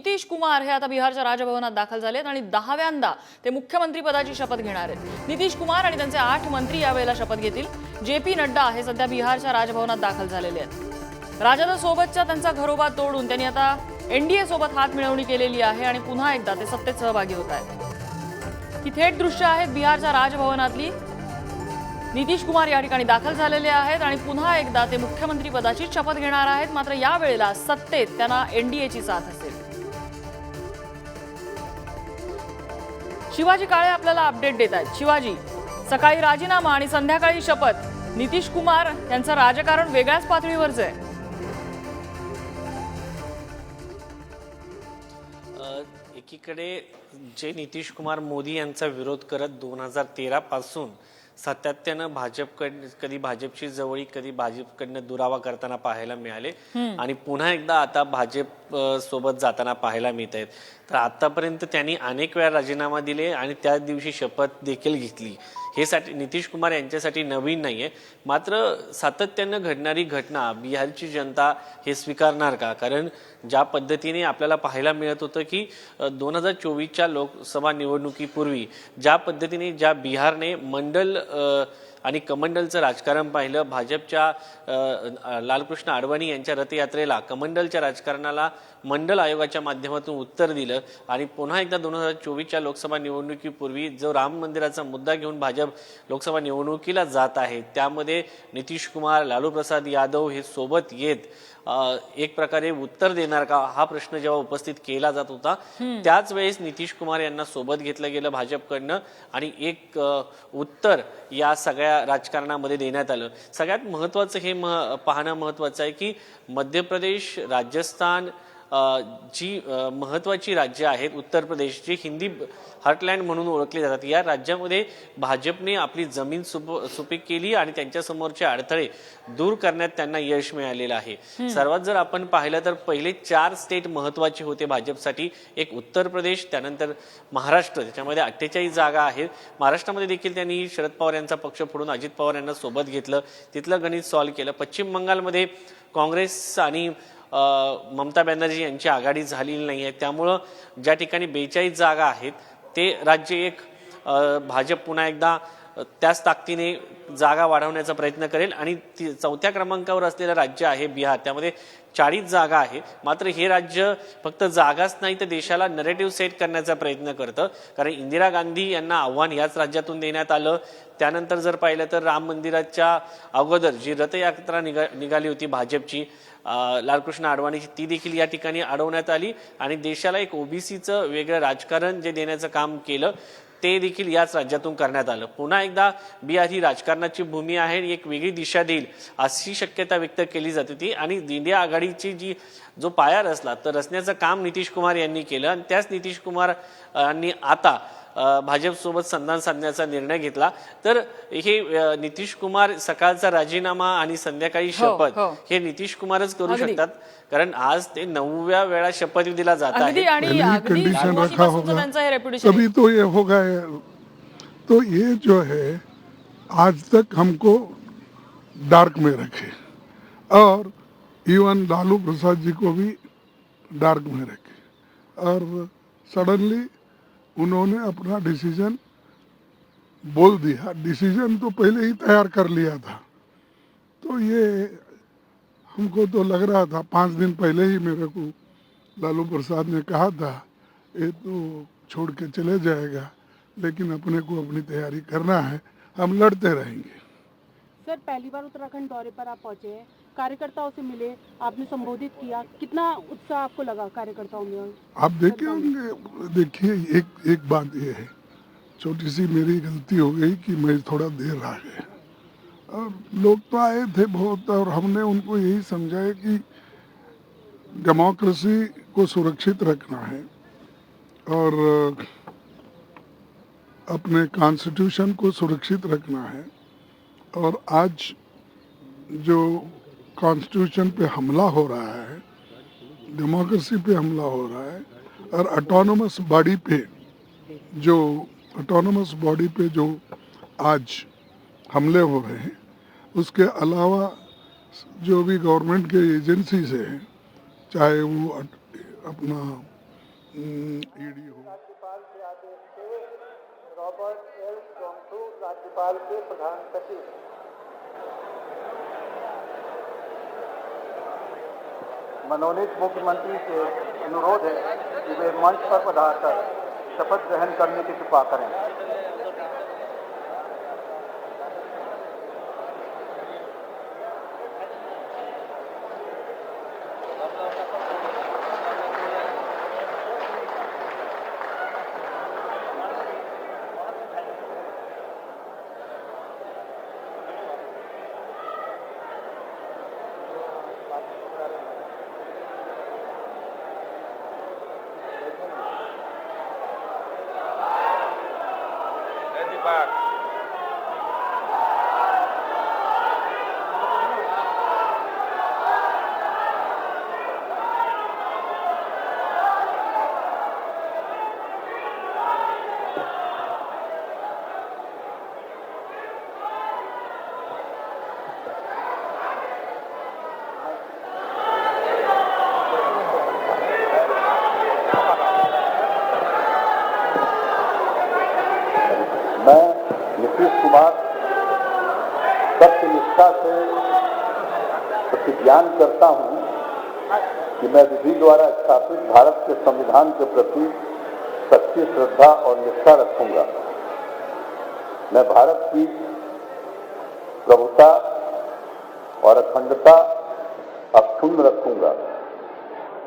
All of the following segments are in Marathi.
नितीश कुमार हे आता बिहारच्या राजभवनात दाखल झालेत आणि दहाव्यांदा ते मुख्यमंत्री पदाची शपथ घेणार आहेत. नितीश कुमार आणि त्यांचे आठ मंत्री यावेळेला शपथ घेतील. जे पी नड्डा हे सध्या बिहारच्या राजभवनात दाखल झालेले आहेत. राजदासोबतच्या त्यांचा घरोबा तोडून त्यांनी आता एनडीए सोबत हात मिळवणी केलेली आहे आणि पुन्हा एकदा ते सत्तेत सहभागी होत आहेत. ही थेट दृश्य आहेत बिहारच्या राजभवनातली. नितीश कुमार या ठिकाणी दाखल झालेले आहेत आणि पुन्हा एकदा ते मुख्यमंत्री पदाची शपथ घेणार आहेत. मात्र यावेळेला सत्तेत त्यांना एनडीएची साथ असेल. शिवाजी काळे आपल्याला अपडेट देत आहेत. शिवाजी सकाळी राजीनामा आणि संध्याकाळी शपथ. नितीश कुमार यांचं राजकारण वेगळ्याच पातळीवरचं आहे. एकीकडे जे नितीश कुमार मोदी यांचा विरोध करत दोन हजार तेरा पासून सातत्यानं भाजपकडनं कधी भाजपची जवळी कधी भाजपकडनं दुरावा करताना पाहायला मिळाले. आणि पुन्हा एकदा आता भाजप सोबत जाताना पाहायला मिळत आहेत तर आतापर्यंत त्यांनी अनेक वेळा राजीनामा दिले आणि त्याच दिवशी शपथ देखील घेतली. हे साठी नितीश कुमार यांच्यासाठी नवीन नाही आहे मात्र सातत्यानं घडणारी घटना बिहारची जनता हे स्वीकारणार का? कारण ज्या पद्धतीने आपल्याला पाहायला मिळत होतं की दोन हजार चोवीसच्या लोकसभा निवडणुकीपूर्वी ज्या पद्धतीने ज्या बिहारने मंडल आणि कमंडलचं राजकारण पाहिलं भाजपच्या लालकृष्ण अडवाणी यांच्या रथयात्रेला कमंडलच्या राजकारणाला मंडल आयोगाच्या माध्यमातून उत्तर दिलं आणि पुन्हा एकदा दोन हजार चोवीसच्या लोकसभा निवडणुकीपूर्वी जो राम मंदिराचा मुद्दा घेऊन भाजप लोकसभा निवडणुकीला जात आहे त्यामध्ये नितीश कुमार लालू प्रसाद यादव हे सोबत येत एक प्रकारे उत्तर देणार का हा प्रश्न जेव्हा उपस्थित केला जात होता त्याच वेळेस नितीश कुमार यांना सोबत घेतलं गेलं भाजपकडनं आणि एक उत्तर या सगळ्या राजकारणामध्ये देण्यात आलं. सगळ्यात महत्त्वाचं हे म पाहणं महत्त्वाचं आहे की मध्य प्रदेश राजस्थान जी महत्त्वाची राज्य आहेत उत्तर प्रदेश जी हिंदी हार्टलँड म्हणून ओळखली जातात या राज्यामध्ये भाजपने आपली जमीन सुप सुपीक केली आणि त्यांच्या समोरचे अडथळे दूर करण्यात त्यांना यश मिळालेलं आहे. सर्वात जर आपण पाहिलं तर पहिले चार स्टेट महत्त्वाचे होते भाजपसाठी. एक उत्तर प्रदेश त्यानंतर महाराष्ट्र त्याच्यामध्ये अठ्ठेचाळीस जागा आहेत. महाराष्ट्रामध्ये देखील त्यांनी शरद पवार यांचा पक्ष फोडून अजित पवार यांना सोबत घेतलं. तिथलं गणित सॉल्व्ह केलं. पश्चिम बंगालमध्ये काँग्रेस आणि ममता बॅनर्जी यांची आघाडी झालेली नाही आहे. त्यामुळं ज्या ठिकाणी बेचाळीस जागा आहेत ते राज्य एक भाजप पुन्हा एकदा त्याच ताकदीने जागा वाढवण्याचा प्रयत्न करेल. आणि ती- चौथ्या क्रमांकावर असलेलं राज्य आहे बिहार. त्यामध्ये चाळीस जागा आहे. मात्र हे राज्य फक्त जागाच नाही तर देशाला नरेटिव्ह सेट करण्याचा प्रयत्न करतं. कारण इंदिरा गांधी यांना आव्हान याच राज्यातून देण्यात आलं. त्यानंतर जर पाहिलं तर राम मंदिराच्या अगोदर जी रथयात्रा निघा निघाली होती भाजपची लालकृष्ण अडवाणीची ती देखील या ठिकाणी अडवण्यात आली. आणि देशाला एक ओबीसीचं वेगळं राजकारण जे देण्याचं काम केलं. ते देखील याच राज्यातून करण्यात आलं. पुन्हा एकदा बिहार ही राजकारणाची भूमी आहे आणि एक वेगळी दिशा देईल अशी शक्यता व्यक्त केली जाते ती. आणि इंडिया आघाडीची जी जो पाया रचला तर रचण्याचं काम नितीश कुमार यांनी केलं. आणि त्याच नितीश कुमार यांनी आता भाजपसोबत संधान साधण्याचा निर्णय घेतला. तर हे नितीश कुमार सकाळचा राजीनामा आणि संध्याकाळी हो, शपथ हो. हे नितीश कुमारच करू. शकतात. कारण आज ते नवव्या वेळा शपथविधीला जात अगदी आहे होगा. तो ये होगा तो ये जो है आज तक हमको डार्क में रखे। और इवन लालू प्रसाद जी को भी डार्क में रखे। और सडनली उन्होंने अपना डिसीज़न बोल दिया। डिसीज़न तो पहले ही तैयार कर लिया था। तो ये हमको तो लग रहा था, पाँच दिन पहले ही मेरे को लालू प्रसाद ने कहा था, ये तो छोड़ के चले जाएगा, लेकिन अपने को अपनी तैयारी करना है, हम लड़ते रहेंगे। सर, पहली बार उत्तराखंड दौरे पर आप पहुँचे हैं। कार्यकर्ताओं से मिले आपने संबोधित किया कितना उत्साह आपको लगा कार्यकर्ताओं में? आप देखे होंगे देखिए एक एक बात ये है छोटी सी मेरी गलती हो गई कि मैं थोड़ा देर आ गया। और लोग तो आए थे बहुत और हमने उनको यही समझाया कि डेमोक्रेसी को सुरक्षित रखना है और अपने कॉन्स्टिट्यूशन को सुरक्षित रखना है। और आज जो कॉन्स्टिट्यूशन पे हमला हो रहा है डेमोक्रेसी पे हमला हो रहा है, और ऑटोनोमस बॉडी पे, जो ऑटोनोमस बॉडी पे जो आज हमले हो रहे हैं, उसके अलावा जो भी गवर्नमेंट के एजेंसीज हैं, चाहे वो अपना ईडी हो से रॉबर्ट एल. राज्यपाल के प्रधान सचिव। मनोनीत मुख्यमंत्री से अनुरोध है कि वे मंच पर पधारकर शपथ ग्रहण करने की कृपा करें। नीतीश कुमार सत्य निष्ठा से प्रतिज्ञान करता हूँ कि मैं विधि द्वारा स्थापित भारत के संविधान के प्रति सच्ची श्रद्धा और निष्ठा रखूँगा। मैं भारत की प्रभुता और अखंडता अक्षुण्ण रखूँगा।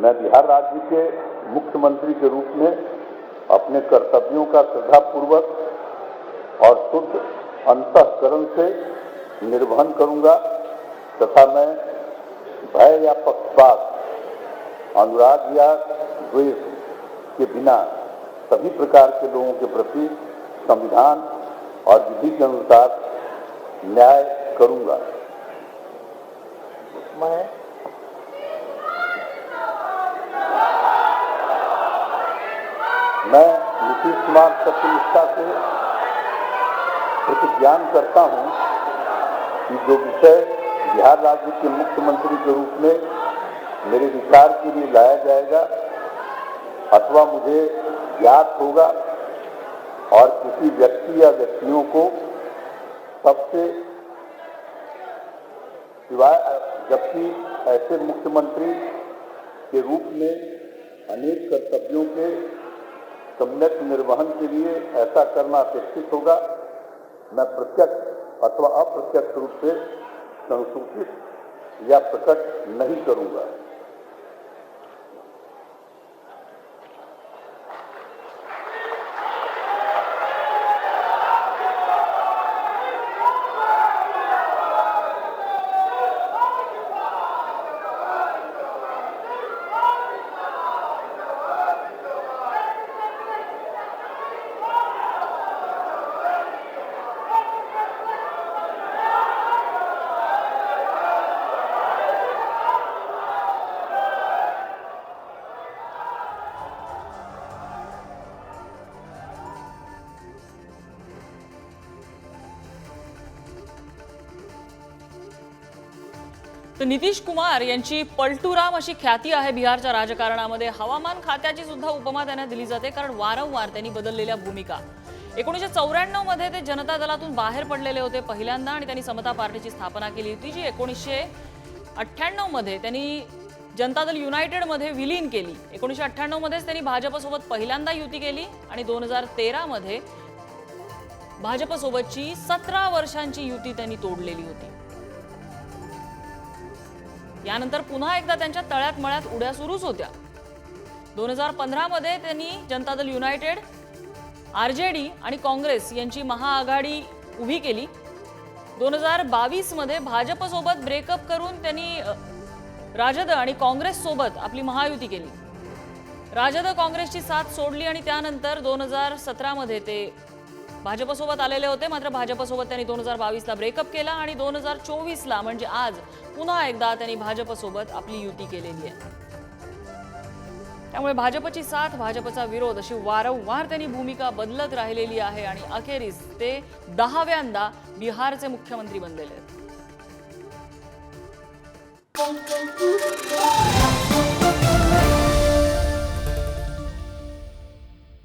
मैं बिहार राज्य के मुख्यमंत्री के रूप में अपने कर्तव्यों का श्रद्धापूर्वक और शुद्ध अंतकरण से निर्वहन करूँगा तथा मैं भय या पक्षपात अनुराग या द्वेष के बिना सभी प्रकार के लोगों के प्रति संविधान और विधि के अनुसार न्याय करूँगा। मैं मैं नीतीश कुमार सत्यनिष्ठा से प्रतिज्ञान करता हूँ कि जो विषय बिहार राज्य के मुख्यमंत्री के रूप में मेरे विचार के लिए लाया जाएगा अथवा मुझे ज्ञात होगा और किसी व्यक्ति या व्यक्तियों को सबसे सिवाय, जबकि ऐसे मुख्यमंत्री के रूप में अनेक कर्तव्यों के सम्यक निर्वहन के लिए ऐसा करना अपेक्षित होगा। मैं प्रत्यक्ष अथवा अप्रत्यक्ष रूप से संसूचित या प्रकट नहीं करूंगा। तर नितीश कुमार यांची पलटूराम अशी ख्याती आहे बिहारच्या राजकारणामध्ये. हवामान खात्याची सुद्धा उपमा त्यांना दिली जाते कारण वारंवार त्यांनी बदललेल्या भूमिका. एकोणीसशे चौऱ्याण्णवमध्ये ते जनता दलातून बाहेर पडलेले होते पहिल्यांदा आणि त्यांनी समता पार्टीची स्थापना केली होती जी एकोणीसशे अठ्ठ्याण्णवमध्ये त्यांनी जनता दल युनायटेडमध्ये विलीन केली. एकोणीसशे अठ्ठ्याण्णव मध्येच त्यांनी भाजपसोबत पहिल्यांदा युती केली आणि दोन हजार तेरामध्ये भाजपसोबतची सतरा वर्षांची युती त्यांनी तोडलेली होती. यानंतर पुन्हा एकदा त्यांच्या तळ्यात मळ्यात उड्या सुरूच होत्या. दोन हजार पंधरामध्ये त्यांनी Janata Dal United R J D आणि काँग्रेस यांची महाआघाडी उभी केली. दोन हजार बावीसमध्ये भाजपसोबत ब्रेकअप करून त्यांनी राजद आणि काँग्रेससोबत आपली महायुती केली. राजद काँग्रेसची साथ सोडली आणि त्यानंतर दोन हजार सतरामध्ये ते भाजपसोबत आलेले होते. मात्र भाजपसोबत त्यांनी दोन हजार बावीसला ब्रेकअप केला आणि दोन हजार चोवीसला म्हणजे आज पुन्हा एकदा त्यांनी भाजपसोबत आपली युती केलेली आहे. त्यामुळे भाजपची साथ भाजपचा विरोध अशी वारंवार त्यांनी भूमिका बदलत राहिलेली आहे आणि अखेरीस ते दहाव्यांदा बिहारचे मुख्यमंत्री बनलेले आहेत.